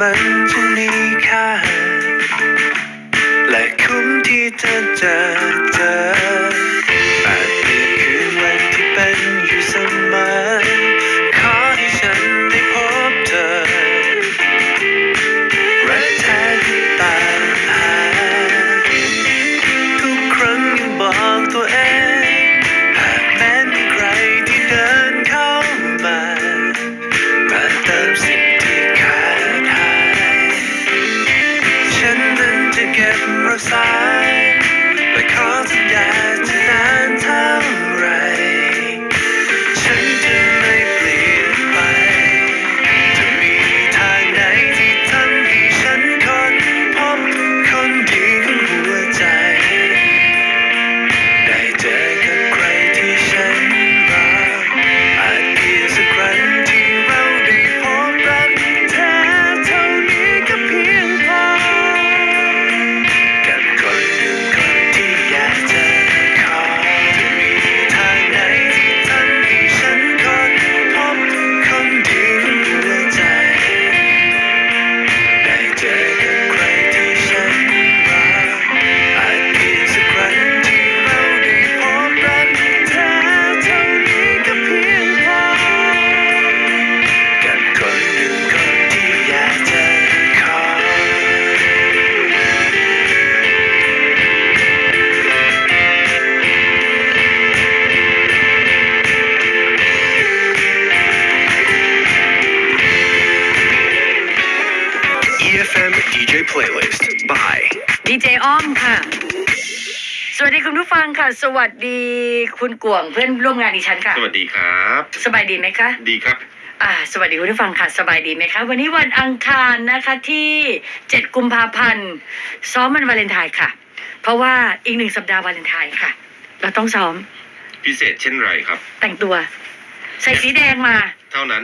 มันจะมีค่า และคุ้มที่จะเจอเจอ สวัสดีคุณผู้ฟังค่ะ สวัสดีคุณกวงเพื่อนร่วมงานดิฉันค่ะ สวัสดีครับ สบายดีไหมคะ ดีครับ อ่า สวัสดีคุณผู้ฟังค่ะ สบายดีไหมคะ วันนี้วันอังคารนะคะที่ 7 กุมภาพันธ์ ซ้อมมันวาเลนไทน์ค่ะ เพราะว่าอีกหนึ่งสัปดาห์วาเลนไทน์ค่ะ เราต้องซ้อมพิเศษเช่นไรครับ แต่งตัว ใส่สีแดงมา เท่านั้น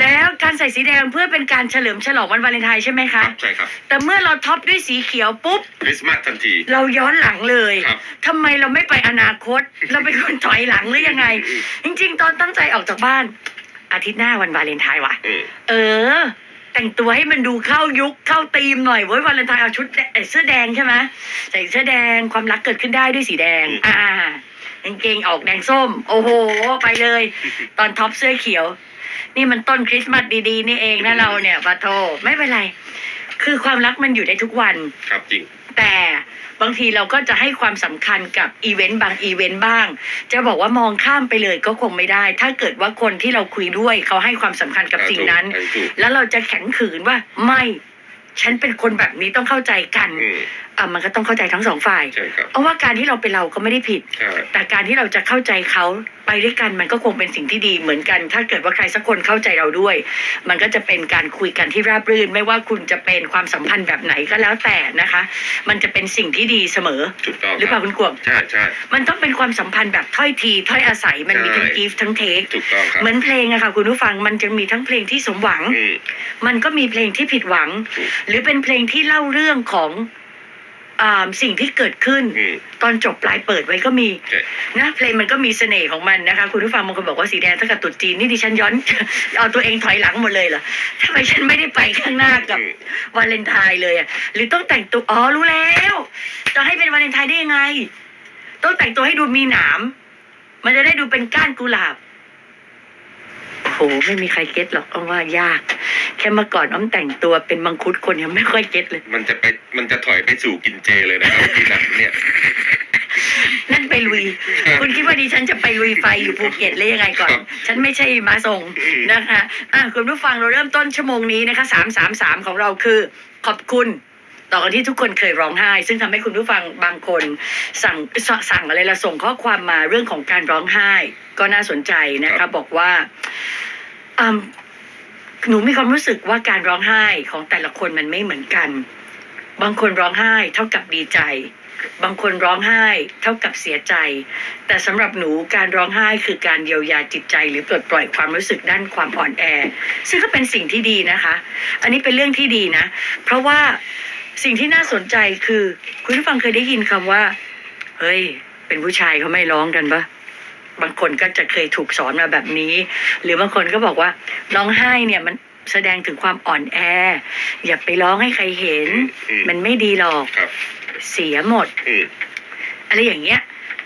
แล้วการใส่สีแดงเพื่อเป็นการเฉลิมฉลองวันวาเลนไทน์ใช่ไหมคคะรับใช่ครับแต่เมื่อเราท็อปด้วยสีเขียวปุ๊บ คริสต์มาสทันที เราย้อนหลังเลยครับ ทำไมเราไม่ไปอนาคต เราเป็นคนถอยหลังหรือยังไง จริง ๆ ตอนตั้งใจออกจากบ้าน อาทิตย์หน้าวันวาเลนไทน์ว่ะอืมเออ แต่งตัวให้มันดูเข้ายุคเข้าธีมหน่อยเว้ยวาเลนไทน์เอาชุดแดเอ่อเสื้อแดงใช่ไหมใส่เสื้อแดงความรักเกิดขึ้นได้ด้วยสีแดง อ่ากางเกงออกแดงส้ม โอ้โห ไปเลย ตอนท็อปเสื้อเขียว นี่มันต้นคริสต์มาสดีๆ นี่เองนะเราเนี่ยปะโทไม่เป็นไร คือความรักมันอยู่ได้ทุกวัน ครับจริง แต่บางทีเราก็จะให้ความสำคัญกับอีเวนต์บางอีเวนต์บ้าง จะบอกว่ามองข้ามไปเลยก็คงไม่ได้ ถ้าเกิดว่าคนที่เราคุยด้วยเขาให้ความสำคัญกับสิ่งนั้นอ่าถูกแล้วเราจะแข็งขืนว่าไม่ ฉันเป็นคนแบบนี้ต้องเข้าใจกันอืมอะมันก็ต้องเข้าใจทั้งสองฝ่าย ใช่ครับเพราะว่าการที่เราเป็นเราก็ไม่ได้ผิด ใช่แต่การที่เราจะเข้าใจเขาไปด้วยกันมันก็คงเป็นสิ่งที่ดีเหมือนกัน ถ้าเกิดว่าใครสักคนเข้าใจเราด้วย มันก็จะเป็นการคุยกันที่ราบรื่น ไม่ว่าคุณจะเป็นความสัมพันธ์แบบไหนก็แล้วแต่นะคะ มันจะเป็นสิ่งที่ดีเสมอ ถูกต้องหรือเปล่าคุณกวงใช่ใช่มันต้องเป็นความสัมพันธ์แบบถ้อยทีถ้อยอาศัยมันมีทั้งใช่กีฟทั้งเทคถูกต้องครับเหมือนเพลงอะค่ะคุณผู้ฟังมันจะมีทั้งเพลงที่สมหวัง อืมมันก็มีเพลงที่ผิดหวัง ถูกหรือเป็นเพลงที่เล่าเรื่องของอ่าสิ่งที่เกิดขึ้น อืม ตอนจบปลายเปิดไว้ก็มีใช่ นะเพลงมันก็มีเสน่ห์ของมันนะคะ คุณผู้ฟังบางคนบอกว่าสีแดงเท่ากับตรุษจีนนี่ดิฉันย้อน เอาตัวเองถอยหลังหมดเลยเหรอทำไมฉันไม่ได้ไปข้างหน้ากับอืมวาเลนไทน์เลยอะหรือต้องแต่งตัวอ๋อรู้แล้ว จะให้เป็นวาเลนไทน์ได้ยังไง ต้องแต่งตัวให้ดูมีหนาม มันจะได้ดูเป็นก้านกุหลาบโห ไม่มีใครเก็ตหรอกอ้อมว่ายาก แค่เมื่อก่อนอ้อมแต่งตัวเป็นมังคุดคนยังไม่ค่อยเก็ตเลย มันจะไปมันจะถอยไปสู่กินเจเลยนะครับทีหลังเนี่ยนั่นไปลุย คุณคิดว่าดิฉันจะไปลุยไฟอยู่ภูเก็ตหรือยังไงก่อนครับฉันไม่ใช่มาส่งอืมนะคะอะคุณผู้ฟังเราเริ่มต้นชั่วโมงนี้นะคะสามสามสามของเราคือ ขอบคุณต่อกันที่ทุกคนเคยร้องไห้ ซึ่งทำให้คุณผู้ฟังบางคนสั่งสสั่งอะไรละส่งข้อความมาเรื่องของการร้องไห้ ก็น่าสนใจนะคะบอกว่า อืมหนูมีความรู้สึกว่าการร้องไห้ของแต่ละคนมันไม่เหมือนกัน บางคนร้องไห้เท่ากับดีใจ บางคนร้องไห้เท่ากับเสียใจ แต่สำหรับหนูการร้องไห้คือการเยียวยาจิตใจ หรือปลดปล่อยความรู้สึกด้านความอ่อนแอ ซึ่งก็เป็นสิ่งที่ดีนะคะ อันนี้เป็นเรื่องที่ดีนะ เพราะว่าสิ่งที่น่าสนใจคือ คุณผู้ฟังเคยได้ยินคำว่า เฮ้ย เป็นผู้ชายเขาไม่ร้องกันปะ บางคนก็จะเคยถูกสอนมาแบบนี้ หรือบางคนก็บอกว่าร้องไห้เนี่ยมันแสดงถึงความอ่อนแอ อย่าไปร้องให้ใครเห็น อืม มันไม่ดีหรอกครับ เสียหมด อืม อะไรอย่างเงี้ย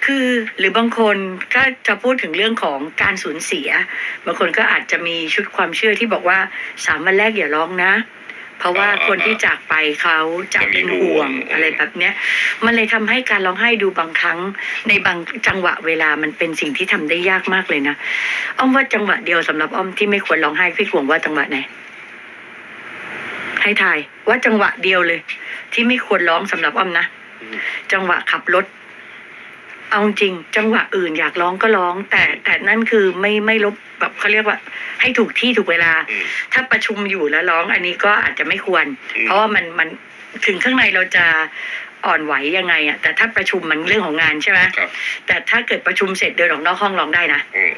คือหรือบางคนก็จะพูดถึงเรื่องของการสูญเสีย บางคนก็อาจจะมีชุดความเชื่อที่บอกว่าสามวันแรกอย่าร้องนะ เพราะว่าอ่าคนที่จากไปเขาจะเป็นห่วงจะมีห่วงอะไรแบบเนี้ย มันเลยทำให้การร้องไห้ดูบางครั้ง ในบางจังหวะเวลามันเป็นสิ่งที่ทำได้ยากมากเลยนะอ้อมว่าจังหวะเดียวสำหรับอ้อมที่ไม่ควรร้องไห้พี่กวงว่าจังหวะไหนให้ทายว่าจังหวะเดียวเลย ที่ไม่ควรร้องสำหรับอ้อมนะอืมจังหวะขับรถ เอาจริง จังหวะอื่นอยากร้องก็ร้อง แต่แต่นั่นคือไม่ไม่ลบแบบเขาเรียกว่า ให้ถูกที่ถูกเวลาอืมถ้าประชุมอยู่แล้วร้องอันนี้ก็อาจจะไม่ควรอืมเพราะว่ามันมันถึงข้างในเราจะ อ่อนไหวยังไงอะแต่ถ้าประชุมมันเรื่องของงานใช่ไหมครับ แต่ถ้าเกิดประชุมเสร็จเดินออกนอกห้องร้องได้นะ อืม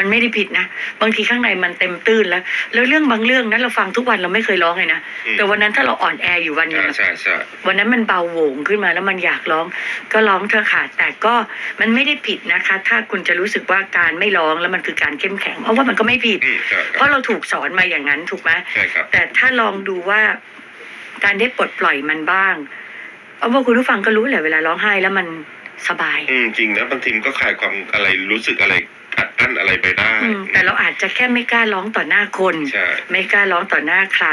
มันไม่ได้ผิดนะ บางทีข้างในมันเต็มตื้นแล้ว แล้วเรื่องบางเรื่องนั้นเราฟังทุกวันเราไม่เคยร้องเลยนะ อืมแต่วันนั้นถ้าเราอ่อนแออยู่วันหนึใช่งอะใช่ใช่วันนั้นมันเบาโหวงขึ้นมาแล้วมันอยากร้อง ก็ร้องเถอะค่ะ แต่ก็มันไม่ได้ผิดนะคะ ถ้าคุณจะรู้สึกว่าการไม่ร้องแล้วมันคือการเข้มแข็งเพราะว่ามันก็ไม่ผิด อืมใช่คเพรับราะเราถูกสอนมาอย่างนั้นถูกไหม ใช่ครับ แต่ถ้าลองดูว่าการได้ปลดปล่อยมันบ้าง เอาว่าคุณผู้ฟังก็รู้แหละเวลาร้องไห้แล้วมันสบาย อืมจริงนะบางทีมันก็คลายความอะไรรู้สึกอะไรอัดอั้นอะไรไปได้อืมแต่เราอาจจะแค่ไม่กล้าร้องต่อหน้าคน ใช่ ไม่กล้าร้องต่อหน้าใคร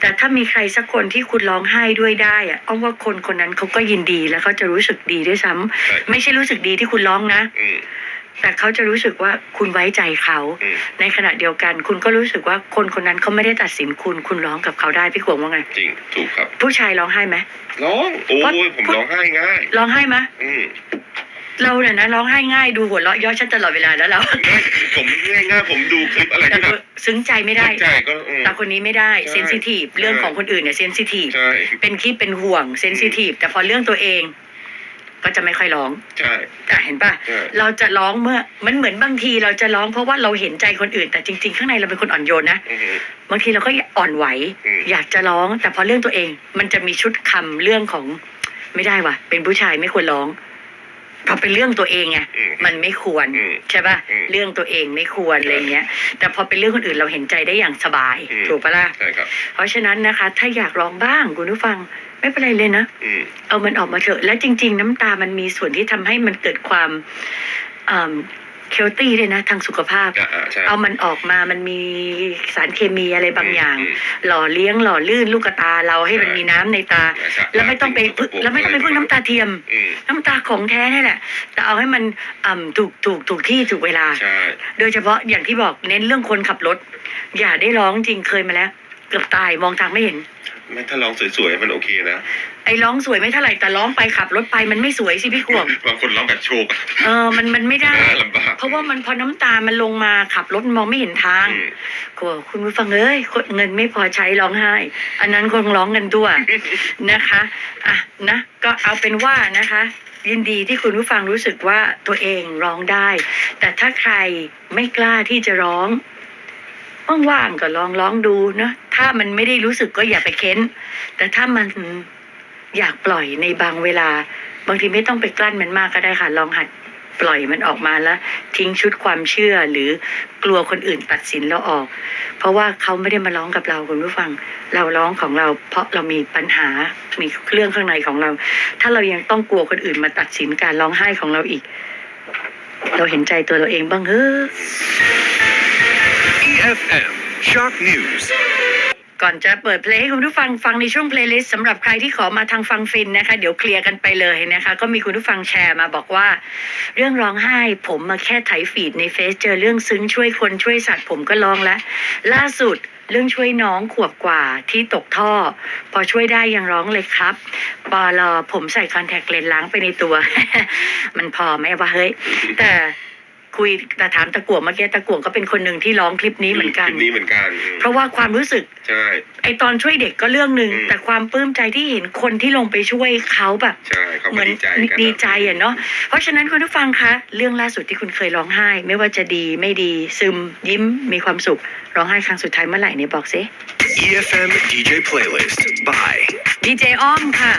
แต่ถ้ามีใครสักคนที่คุณร้องไห้ด้วยได้อะเอาว่าคนคนนั้นเขาก็ยินดีแล้วเขาจะรู้สึกดีด้วยซ้ำใช่ ไม่ใช่รู้สึกดีที่คุณร้องนะ อืม แต่เขาจะรู้สึกว่าคุณไว้ใจเขา อืมในขณะเดียวกัน คุณก็รู้สึกว่าคนคนนั้นเขาไม่ได้ตัดสินคุณ คุณร้องกับเขาได้พี่ขวงว่าไง จริงถูกครับผู้ชายร้องไห้ไหม ร้องโอ้เพราะ ยผมร้องไห้ง่าย ร้องไห้ไหมอืมเราเนี่ยนะร้องไห้ง่ายดูหัวเราะเย่อฉันตลอดเวลาแล้วเราง่ายผมง่ายง่ายๆผมดูคลิปอะไรแต่ที่แบบซึ้งใจไม่ได้ ใจก็อืม แต่คนนี้ไม่ได้ใช่เซนซิทีฟเรื่องของคนอื่นเนี่ยเซนซิทีฟใช่ เป็นคิดเป็นห่วงเซนซิทีฟแต่พอเรื่องตัวเอง ก็จะไม่ค่อยร้องใช่แต่เห็นปะใช่ เราจะร้องเมื่อ มันเหมือนบางทีเราจะร้องเพราะว่าเราเห็นใจคนอื่น แต่จริง ๆ ข้างในเราเป็นคนอ่อนโยนนะ อือหือบางทีเราก็อ่อนไหว อืม อยากจะร้อง แต่พอเรื่องตัวเอง มันจะมีชุดคำเรื่องของ ไม่ได้ว่ะ เป็นผู้ชายไม่ควรร้อง พอเป็นเรื่องตัวเองไงอืมมันไม่ควรอืมใช่ป่ะอืมเรื่องตัวเองไม่ควรอะไรเงี้ย แต่พอเป็นเรื่องคนอื่นเราเห็นใจได้อย่างสบาย อืม ถูกปะล่ะใช่ครับ เพราะฉะนั้นนะคะ ถ้าอยากร้องบ้างคุณผู้ฟังไม่เป็นไรเลยนะ อืม เอามันออกมาเถอะ และจริง ๆ น้ำตามันมีส่วนที่ทำให้มันเกิดความเคลตี้เลยนะทางสุขภาพอ่าอ่าใช่ เอามันออกมามันมีสารเคมีอะไรบางอย่าง อืมหล่อเลี้ยงหล่อลื่นลูกตาเราให้มันมีน้ำในตา ใช่แล้วไม่ต้องไปพึ่งแล้วไม่ต้องไปพึ่งน้ำตาเทียม อืมน้ำตาของแท้นี่แหละ แต่เอาให้มันอ่ำถูกถูกถูกที่ถูกเวลา ใช่ โดยเฉพาะอย่างที่บอกเน้นเรื่องคนขับรถ อย่าได้ร้องจริงเคยมาแล้ว เกือบตายมองทางไม่เห็น ไม่ถ้าร้องสวยๆมันโอเคนะไอ้ร้องสวยไม่เท่าไหร่แต่ร้องไปขับรถไปมันไม่สวยสิพี่ขวบ บางคนร้องแบบโชกเออมันมันไม่ได้ ลำบากเพราะว่ามันพอน้ำตามันลงมาขับรถมองไม่เห็นทางอืมกลัวคุณผู้ฟังเอ้ยเงินไม่พอใช้ร้องไห้ อันนั้นคงร้องกันตัว นะคะอะนะก็เอาเป็นว่านะคะ ยินดีที่คุณผู้ฟังรู้สึกว่าตัวเองร้องได้ แต่ถ้าใครไม่กล้าที่จะร้อง ว่างๆก็ลองร้องดูนะถ้ามันไม่ได้รู้สึกก็อย่าไปเค้น แต่ถ้ามันอยากปล่อยในบางเวลา บางทีไม่ต้องไปกลั้นมันมากก็ได้ค่ะ ลองหัดปล่อยมันออกมาแล้ว ทิ้งชุดความเชื่อหรือกลัวคนอื่นตัดสินเราออก เพราะว่าเขาไม่ได้มาร้องกับเราคุณผู้ฟัง เราร้องของเรา เพราะเรามีปัญหา มีเรื่องข้างในของเรา ถ้าเรายังต้องกลัวคนอื่นมาตัดสินการร้องไห้ของเราอีก เราเห็นใจตัวเราเองบ้างเฮ้อ FM Shock News. ก่อนจะเปิดเพลงให้คุณผู้ฟังฟังในช่วงเพลย์ลิสต์สำหรับใครที่ขอมาทางฟังฟินนะคะ เดี๋ยวเคลียร์กันไปเลยนะคะ ก็มีคุณผู้ฟังแชร์มาบอกว่า เรื่องร้องไห้ผมมาแค่ไถฟีดในเฟซเจอเรื่องซึ้งช่วยคนช่วยสัตว์ผมก็ร้องแล้ว ล่าสุดเรื่องช่วยน้องขวบกว่าที่ตกท่อ พอช่วยได้ยังร้องเลยครับปอลอผมใส่คอนแทคเลนส์ล้างไปในตัว มันพอไหมวะเฮ้ยแต่ คุยแต่ถามตะกั่วเมื่อกี้ตะกั่วก็เป็นคนหนึ่งที่ร้องคลิปนี้เหมือนกัน คลิปนี้เหมือนกันอืมเพราะว่าความรู้สึก ใช่ ไอตอนช่วยเด็กก็เรื่องหนึ่งอืม แต่ความปลื้มใจที่เห็นคนที่ลงไปช่วยเขาแบบ ใช่เขาเหก็มือนดีใจกันดีใจอะเนาะเพราะฉะนั้นคุณผู้ฟังคะ เรื่องล่าสุดที่คุณเคยร้องไห้ ไม่ว่าจะดีไม่ดีซึมยิ้มมีความสุข ร้องไห้ครั้งสุดท้ายเมื่อไหร่เนี่ยบอกซิ EFM DJ Playlist by ดีเจอ้อมค่ะ